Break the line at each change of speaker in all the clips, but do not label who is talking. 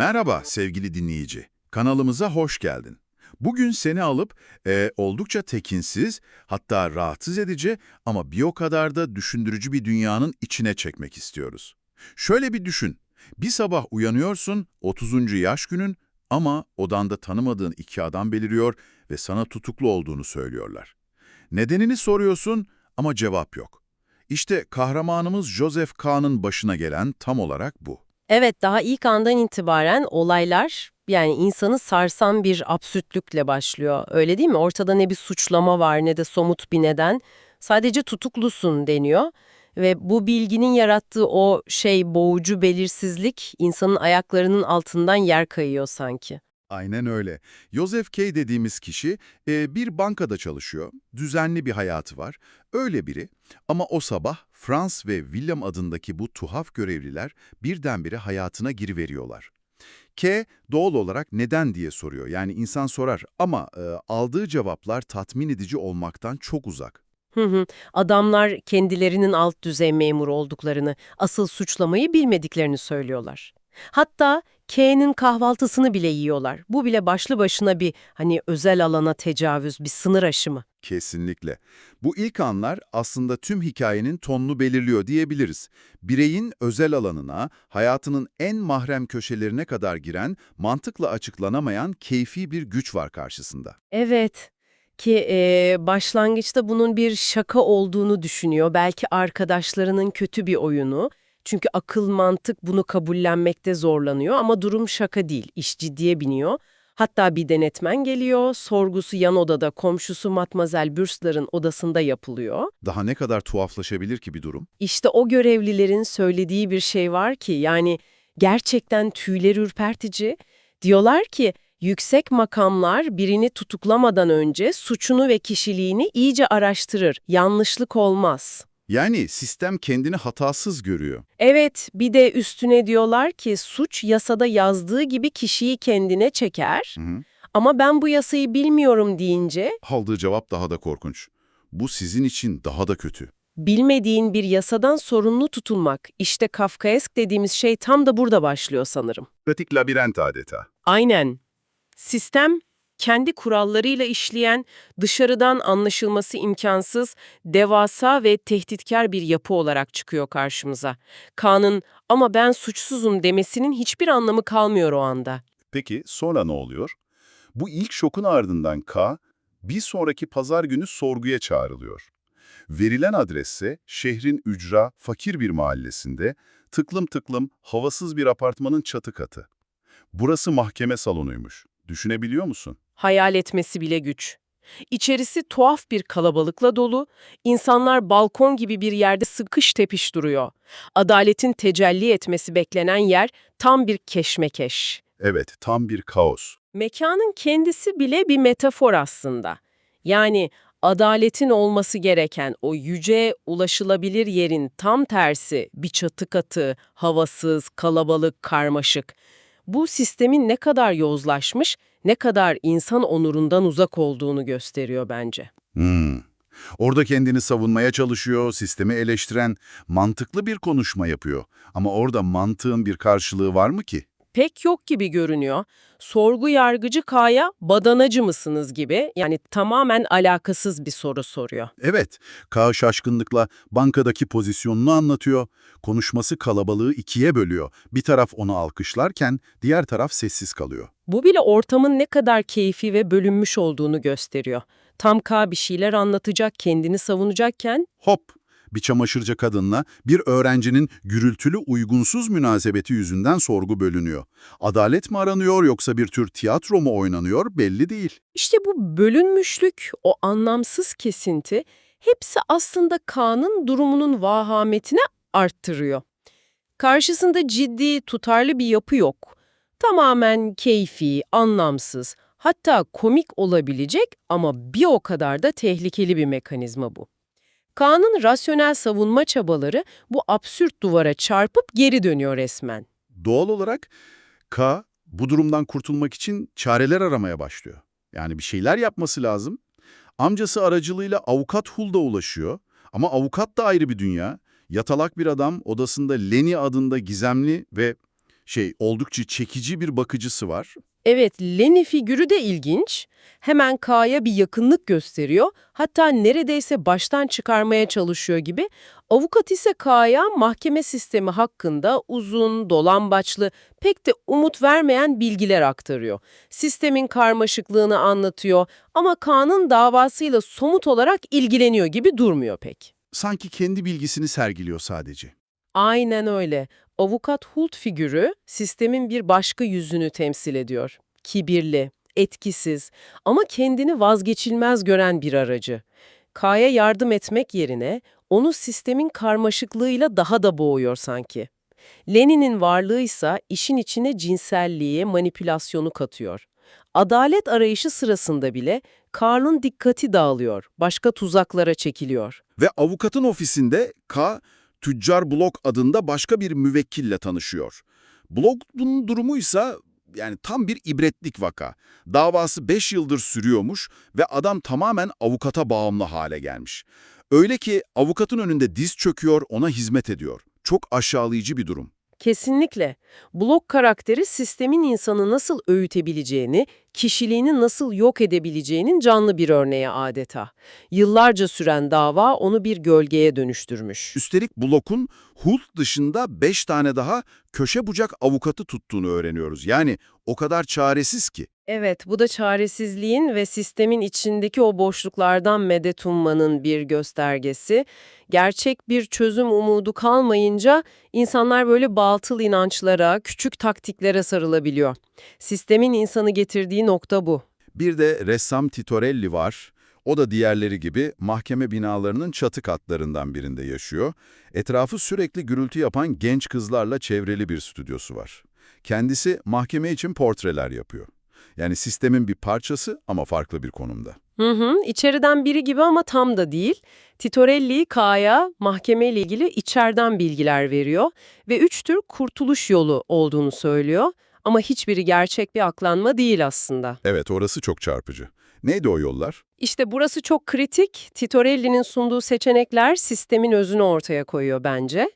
Merhaba sevgili dinleyici. Kanalımıza hoş geldin. Bugün seni alıp e, oldukça tekinsiz, hatta rahatsız edici ama bir o kadar da düşündürücü bir dünyanın içine çekmek istiyoruz. Şöyle bir düşün. Bir sabah uyanıyorsun, 30. yaş günün ama odanda tanımadığın iki adam beliriyor ve sana tutuklu olduğunu söylüyorlar. Nedenini soruyorsun ama cevap yok. İşte kahramanımız Joseph Kahn'ın başına gelen tam olarak bu.
Evet, daha ilk andan itibaren olaylar yani insanı sarsan bir absürtlükle başlıyor. Öyle değil mi? Ortada ne bir suçlama var ne de somut bir neden. Sadece tutuklusun deniyor. Ve bu bilginin yarattığı o şey boğucu belirsizlik insanın ayaklarının altından yer kayıyor sanki.
Aynen öyle. Joseph K. dediğimiz kişi e, bir bankada çalışıyor, düzenli bir hayatı var. Öyle biri ama o sabah Frans ve William adındaki bu tuhaf görevliler birdenbire hayatına giriveriyorlar. K. doğal olarak neden diye soruyor. Yani insan sorar ama e, aldığı cevaplar tatmin edici olmaktan çok uzak.
Adamlar kendilerinin alt düzey memur olduklarını, asıl suçlamayı bilmediklerini söylüyorlar. Hatta K'nin kahvaltısını bile yiyorlar. Bu bile başlı başına bir hani özel alana tecavüz, bir sınır aşımı.
Kesinlikle. Bu ilk anlar aslında tüm hikayenin tonunu belirliyor diyebiliriz. Bireyin özel alanına, hayatının en mahrem köşelerine kadar giren, mantıkla açıklanamayan keyfi bir güç var karşısında.
Evet ki eee, başlangıçta bunun bir şaka olduğunu düşünüyor. Belki arkadaşlarının kötü bir oyunu. Çünkü akıl mantık bunu kabullenmekte zorlanıyor ama durum şaka değil, iş ciddiye biniyor. Hatta bir denetmen geliyor, sorgusu yan odada komşusu Matmazel Bürsler'ın odasında yapılıyor.
Daha ne kadar tuhaflaşabilir ki bir durum?
İşte o görevlilerin söylediği bir şey var ki yani gerçekten tüyler ürpertici. Diyorlar ki yüksek makamlar birini tutuklamadan önce suçunu ve kişiliğini iyice araştırır. Yanlışlık olmaz.
Yani sistem kendini hatasız görüyor.
Evet, bir de üstüne diyorlar ki suç yasada yazdığı gibi kişiyi kendine çeker.
Hı hı.
Ama ben bu yasayı bilmiyorum deyince
Aldığı cevap daha da korkunç. Bu sizin için daha da kötü.
bilmediğin bir yasadan sorumlu tutulmak. İşte Kafkaesk dediğimiz şey tam da burada başlıyor sanırım.
Pratik labirent adeta.
Aynen. Sistem kendi kurallarıyla işleyen, dışarıdan anlaşılması imkansız, devasa ve tehditkar bir yapı olarak çıkıyor karşımıza. Kaan'ın ama ben suçsuzum demesinin hiçbir anlamı kalmıyor o anda.
Peki sonra ne oluyor? Bu ilk şokun ardından K, bir sonraki pazar günü sorguya çağrılıyor. Verilen adresse şehrin ücra, fakir bir mahallesinde, tıklım tıklım, havasız bir apartmanın çatı katı. Burası mahkeme salonuymuş. Düşünebiliyor musun?
Hayal etmesi bile güç. İçerisi tuhaf bir kalabalıkla dolu, insanlar balkon gibi bir yerde sıkış tepiş duruyor. Adaletin tecelli etmesi beklenen yer tam bir keşmekeş.
Evet, tam bir kaos.
Mekanın kendisi bile bir metafor aslında. Yani adaletin olması gereken o yüce, ulaşılabilir yerin tam tersi bir çatı katı, havasız, kalabalık, karmaşık. Bu sistemin ne kadar yozlaşmış, ne kadar insan onurundan uzak olduğunu gösteriyor bence.
Hmm. Orada kendini savunmaya çalışıyor, sistemi eleştiren, mantıklı bir konuşma yapıyor. Ama orada mantığın bir karşılığı var mı ki?
Pek yok gibi görünüyor. Sorgu yargıcı K'ya badanacı mısınız gibi yani tamamen alakasız bir soru soruyor.
Evet, K şaşkınlıkla bankadaki pozisyonunu anlatıyor. Konuşması kalabalığı ikiye bölüyor. Bir taraf onu alkışlarken diğer taraf sessiz kalıyor.
Bu bile ortamın ne kadar keyfi ve bölünmüş olduğunu gösteriyor. Tam K bir şeyler anlatacak, kendini savunacakken
Hop! Bir çamaşırcı kadınla bir öğrencinin gürültülü uygunsuz münasebeti yüzünden sorgu bölünüyor. Adalet mi aranıyor yoksa bir tür tiyatro mu oynanıyor belli değil.
işte bu bölünmüşlük, o anlamsız kesinti hepsi aslında K'nın durumunun vahametini arttırıyor. Karşısında ciddi, tutarlı bir yapı yok. Tamamen keyfi, anlamsız, hatta komik olabilecek ama bir o kadar da tehlikeli bir mekanizma bu. Kaan'ın rasyonel savunma çabaları bu absürt duvara çarpıp geri dönüyor resmen.
Doğal olarak K bu durumdan kurtulmak için çareler aramaya başlıyor. Yani bir şeyler yapması lazım. Amcası aracılığıyla avukat Hulda ulaşıyor. Ama avukat da ayrı bir dünya. Yatalak bir adam odasında Leni adında gizemli ve şey oldukça çekici bir bakıcısı var.
Evet, Lenny figürü de ilginç. Hemen K'ya bir yakınlık gösteriyor. Hatta neredeyse baştan çıkarmaya çalışıyor gibi. Avukat ise K'ya mahkeme sistemi hakkında uzun, dolambaçlı, pek de umut vermeyen bilgiler aktarıyor. Sistemin karmaşıklığını anlatıyor ama K'nın davasıyla somut olarak ilgileniyor gibi durmuyor pek.
Sanki kendi bilgisini sergiliyor sadece.
Aynen öyle. Avukat Hult figürü sistemin bir başka yüzünü temsil ediyor. Kibirli, etkisiz ama kendini vazgeçilmez gören bir aracı. K'ya yardım etmek yerine onu sistemin karmaşıklığıyla daha da boğuyor sanki. Lenin'in varlığı ise işin içine cinselliği, manipülasyonu katıyor. Adalet arayışı sırasında bile Karl'ın dikkati dağılıyor, başka tuzaklara çekiliyor.
Ve avukatın ofisinde K, Tüccar Blok adında başka bir müvekkille tanışıyor. Blok'un durumu ise yani tam bir ibretlik vaka. Davası 5 yıldır sürüyormuş ve adam tamamen avukata bağımlı hale gelmiş. Öyle ki avukatın önünde diz çöküyor, ona hizmet ediyor. Çok aşağılayıcı bir durum.
Kesinlikle. Blok karakteri sistemin insanı nasıl öğütebileceğini, kişiliğini nasıl yok edebileceğinin canlı bir örneği adeta. Yıllarca süren dava onu bir gölgeye dönüştürmüş.
Üstelik Blok'un Hult dışında 5 tane daha köşe bucak avukatı tuttuğunu öğreniyoruz. Yani o kadar çaresiz ki.
Evet, bu da çaresizliğin ve sistemin içindeki o boşluklardan medet ummanın bir göstergesi. Gerçek bir çözüm umudu kalmayınca insanlar böyle batıl inançlara, küçük taktiklere sarılabiliyor. Sistemin insanı getirdiği nokta bu.
Bir de ressam Titorelli var. O da diğerleri gibi mahkeme binalarının çatı katlarından birinde yaşıyor. Etrafı sürekli gürültü yapan genç kızlarla çevreli bir stüdyosu var. Kendisi mahkeme için portreler yapıyor. Yani sistemin bir parçası ama farklı bir konumda.
Hı hı, içeriden biri gibi ama tam da değil. Titorelli K'ya mahkemeyle ilgili içeriden bilgiler veriyor ve üç tür kurtuluş yolu olduğunu söylüyor. Ama hiçbiri gerçek bir aklanma değil aslında.
Evet, orası çok çarpıcı. Neydi o yollar?
İşte burası çok kritik. Titorelli'nin sunduğu seçenekler sistemin özünü ortaya koyuyor bence.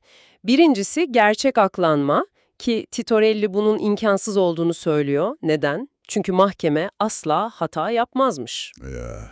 Birincisi gerçek aklanma ki Titorelli bunun imkansız olduğunu söylüyor. Neden? Çünkü mahkeme asla hata yapmazmış.
Ya,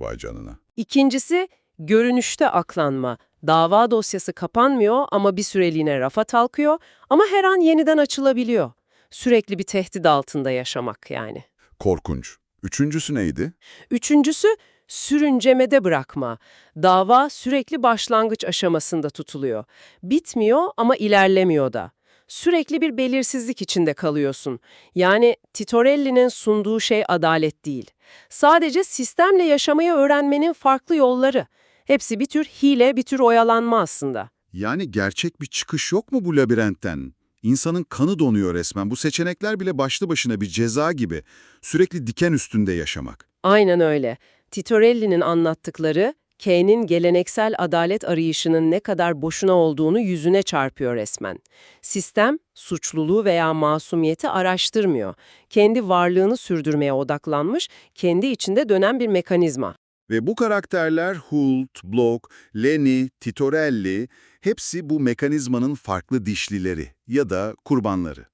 vay canına.
İkincisi görünüşte aklanma. Dava dosyası kapanmıyor ama bir süreliğine rafa kalkıyor ama her an yeniden açılabiliyor. Sürekli bir tehdit altında yaşamak yani.
Korkunç. Üçüncüsü neydi?
Üçüncüsü sürüncemede bırakma. Dava sürekli başlangıç aşamasında tutuluyor. Bitmiyor ama ilerlemiyor da. Sürekli bir belirsizlik içinde kalıyorsun. Yani Titorelli'nin sunduğu şey adalet değil. Sadece sistemle yaşamayı öğrenmenin farklı yolları. Hepsi bir tür hile, bir tür oyalanma aslında.
Yani gerçek bir çıkış yok mu bu labirentten? İnsanın kanı donuyor resmen. Bu seçenekler bile başlı başına bir ceza gibi. Sürekli diken üstünde yaşamak.
Aynen öyle. Titorelli'nin anlattıkları, K'nin geleneksel adalet arayışının ne kadar boşuna olduğunu yüzüne çarpıyor resmen. Sistem, suçluluğu veya masumiyeti araştırmıyor. Kendi varlığını sürdürmeye odaklanmış, kendi içinde dönen bir mekanizma.
Ve bu karakterler Hult, Block, Lenny, Titorelli hepsi bu mekanizmanın farklı dişlileri ya da kurbanları.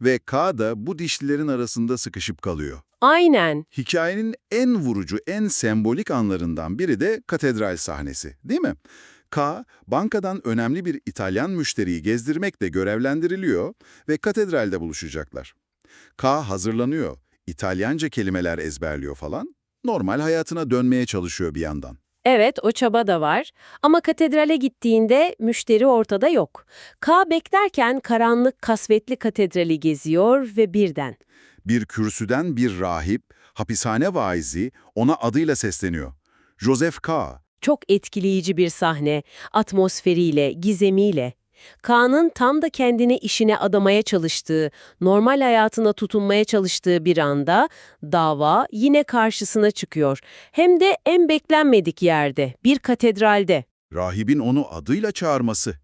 Ve K da bu dişlilerin arasında sıkışıp kalıyor.
Aynen.
Hikayenin en vurucu, en sembolik anlarından biri de katedral sahnesi, değil mi? K, bankadan önemli bir İtalyan müşteriyi gezdirmekle görevlendiriliyor ve katedralde buluşacaklar. K hazırlanıyor, İtalyanca kelimeler ezberliyor falan, normal hayatına dönmeye çalışıyor bir yandan.
Evet, o çaba da var. Ama katedrale gittiğinde müşteri ortada yok. K beklerken karanlık kasvetli katedrali geziyor ve birden.
Bir kürsüden bir rahip, hapishane vaizi ona adıyla sesleniyor. Joseph K.
Çok etkileyici bir sahne, atmosferiyle, gizemiyle. K'nın tam da kendini işine adamaya çalıştığı, normal hayatına tutunmaya çalıştığı bir anda dava yine karşısına çıkıyor. Hem de en beklenmedik yerde, bir katedralde.
Rahibin onu adıyla çağırması,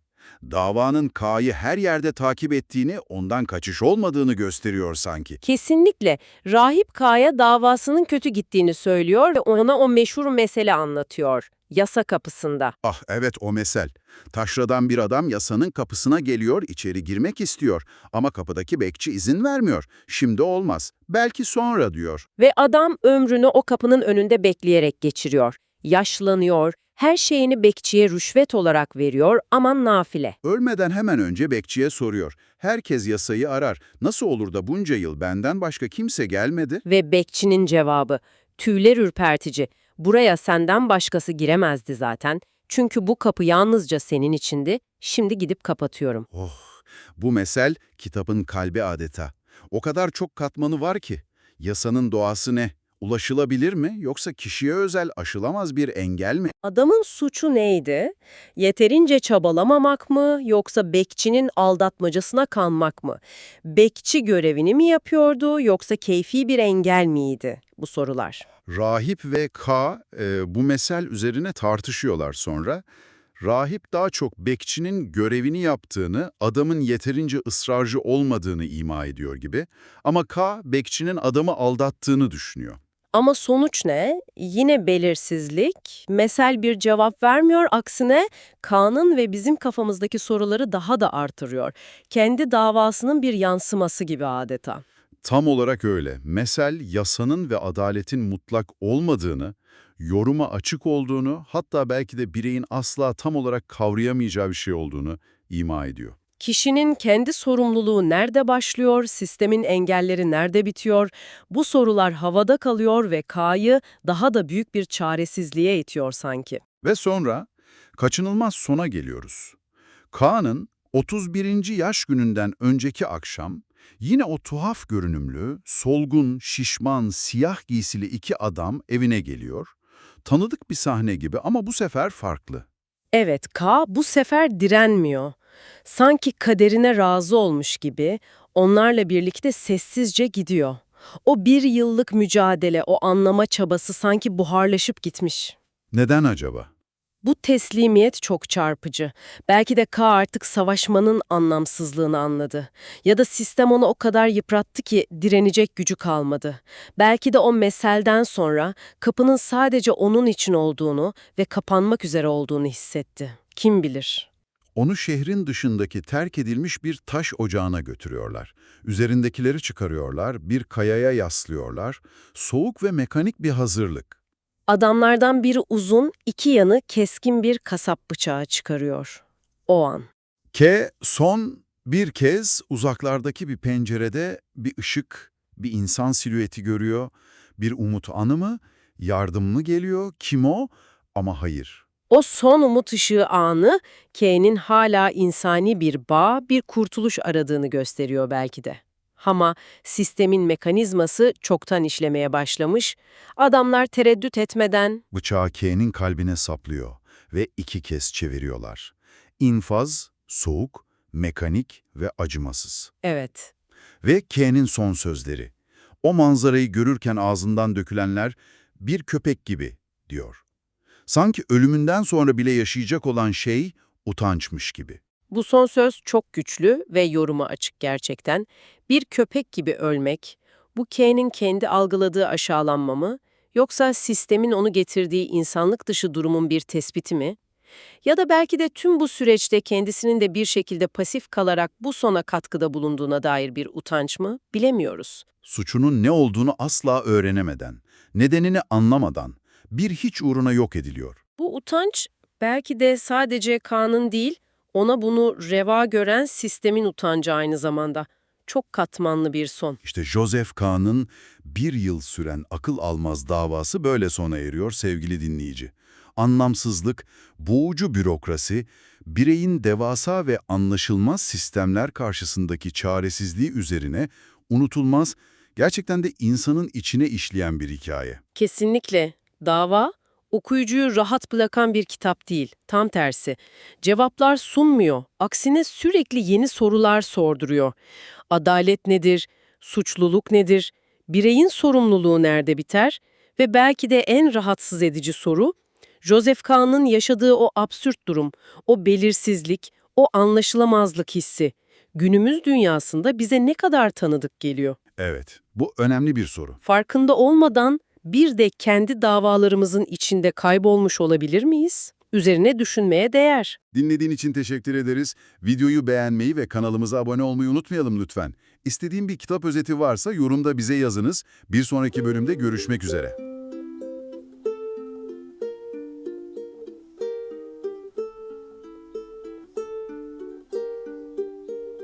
davanın K'yı her yerde takip ettiğini, ondan kaçış olmadığını gösteriyor sanki.
Kesinlikle. Rahip K'ya davasının kötü gittiğini söylüyor ve ona o meşhur mesele anlatıyor.
Yasa kapısında.
Ah evet o mesel. Taşradan bir adam yasanın kapısına geliyor, içeri girmek istiyor. Ama kapıdaki bekçi izin vermiyor. Şimdi olmaz. Belki sonra diyor.
Ve adam ömrünü o kapının önünde bekleyerek geçiriyor. Yaşlanıyor, her şeyini bekçiye rüşvet olarak veriyor, aman nafile.
Ölmeden hemen önce bekçiye soruyor. Herkes yasayı arar. Nasıl olur da bunca yıl benden başka kimse gelmedi?
Ve bekçinin cevabı, tüyler ürpertici. Buraya senden başkası giremezdi zaten. Çünkü bu kapı yalnızca senin içindi, şimdi gidip kapatıyorum.
Oh, bu mesel kitabın kalbi adeta. O kadar çok katmanı var ki. Yasanın doğası ne? Ulaşılabilir mi yoksa kişiye özel aşılamaz bir engel mi?
Adamın suçu neydi? Yeterince çabalamamak mı yoksa bekçinin aldatmacasına kanmak mı? Bekçi görevini mi yapıyordu yoksa keyfi bir engel miydi? Bu sorular.
Rahip ve K e, bu mesel üzerine tartışıyorlar sonra. Rahip daha çok bekçinin görevini yaptığını, adamın yeterince ısrarcı olmadığını ima ediyor gibi. Ama K, bekçinin adamı aldattığını düşünüyor.
Ama sonuç ne? Yine belirsizlik. Mesel bir cevap vermiyor. Aksine Kaan'ın ve bizim kafamızdaki soruları daha da artırıyor. Kendi davasının bir yansıması gibi adeta.
Tam olarak öyle. Mesel, yasanın ve adaletin mutlak olmadığını, yoruma açık olduğunu, hatta belki de bireyin asla tam olarak kavrayamayacağı bir şey olduğunu ima ediyor.
Kişinin kendi sorumluluğu nerede başlıyor, sistemin engelleri nerede bitiyor, bu sorular havada kalıyor ve K'yı daha da büyük bir çaresizliğe itiyor sanki.
Ve sonra kaçınılmaz sona geliyoruz. Kaan'ın 31. yaş gününden önceki akşam yine o tuhaf görünümlü, solgun, şişman, siyah giysili iki adam evine geliyor. Tanıdık bir sahne gibi ama bu sefer farklı.
Evet, K bu sefer direnmiyor. Sanki kaderine razı olmuş gibi onlarla birlikte sessizce gidiyor. O bir yıllık mücadele, o anlama çabası sanki buharlaşıp gitmiş.
Neden acaba?
Bu teslimiyet çok çarpıcı. Belki de K artık savaşmanın anlamsızlığını anladı. Ya da sistem onu o kadar yıprattı ki direnecek gücü kalmadı. Belki de o meselden sonra kapının sadece onun için olduğunu ve kapanmak üzere olduğunu hissetti. Kim bilir?
Onu şehrin dışındaki terk edilmiş bir taş ocağına götürüyorlar. Üzerindekileri çıkarıyorlar, bir kayaya yaslıyorlar. Soğuk ve mekanik bir hazırlık.
Adamlardan biri uzun, iki yanı keskin bir kasap bıçağı çıkarıyor. O an.
K son bir kez uzaklardaki bir pencerede bir ışık, bir insan silüeti görüyor. Bir umut anı mı? Yardım mı geliyor? Kim o? Ama hayır.
O son umut ışığı anı, K'nin hala insani bir bağ, bir kurtuluş aradığını gösteriyor belki de. Ama sistemin mekanizması çoktan işlemeye başlamış, adamlar tereddüt etmeden
Bıçağı K'nin kalbine saplıyor ve iki kez çeviriyorlar. İnfaz, soğuk, mekanik ve acımasız.
evet
Ve K'nin son sözleri. O manzarayı görürken ağzından dökülenler bir köpek gibi diyor. Sanki ölümünden sonra bile yaşayacak olan şey utançmış gibi.
Bu son söz çok güçlü ve yoruma açık gerçekten. Bir köpek gibi ölmek, bu K'nin kendi algıladığı aşağılanma mı, yoksa sistemin onu getirdiği insanlık dışı durumun bir tespiti mi? Ya da belki de tüm bu süreçte kendisinin de bir şekilde pasif kalarak bu sona katkıda bulunduğuna dair bir utanç mı? Bilemiyoruz.
Suçunun ne olduğunu asla öğrenemeden, nedenini anlamadan bir hiç uğruna yok ediliyor.
Bu utanç belki de sadece Kaan'ın değil, ona bunu reva gören sistemin utancı aynı zamanda. Çok katmanlı bir son.
İşte Joseph Kahn'ın bir yıl süren akıl almaz davası böyle sona eriyor sevgili dinleyici. Anlamsızlık, boğucu bürokrasi, bireyin devasa ve anlaşılmaz sistemler karşısındaki çaresizliği üzerine unutulmaz, gerçekten de insanın içine işleyen bir hikaye.
Kesinlikle. Dava, okuyucuyu rahat bırakan bir kitap değil. Tam tersi. Cevaplar sunmuyor. Aksine sürekli yeni sorular sorduruyor. Adalet nedir? Suçluluk nedir? Bireyin sorumluluğu nerede biter? Ve belki de en rahatsız edici soru, Joseph Kahn'ın yaşadığı o absürt durum, o belirsizlik, o anlaşılamazlık hissi, günümüz dünyasında bize ne kadar tanıdık geliyor?
Evet, bu önemli bir soru.
Farkında olmadan bir de kendi davalarımızın içinde kaybolmuş olabilir miyiz? Üzerine düşünmeye değer.
Dinlediğin için teşekkür ederiz. Videoyu beğenmeyi ve kanalımıza abone olmayı unutmayalım lütfen. İstediğin bir kitap özeti varsa yorumda bize yazınız. Bir sonraki bölümde görüşmek üzere.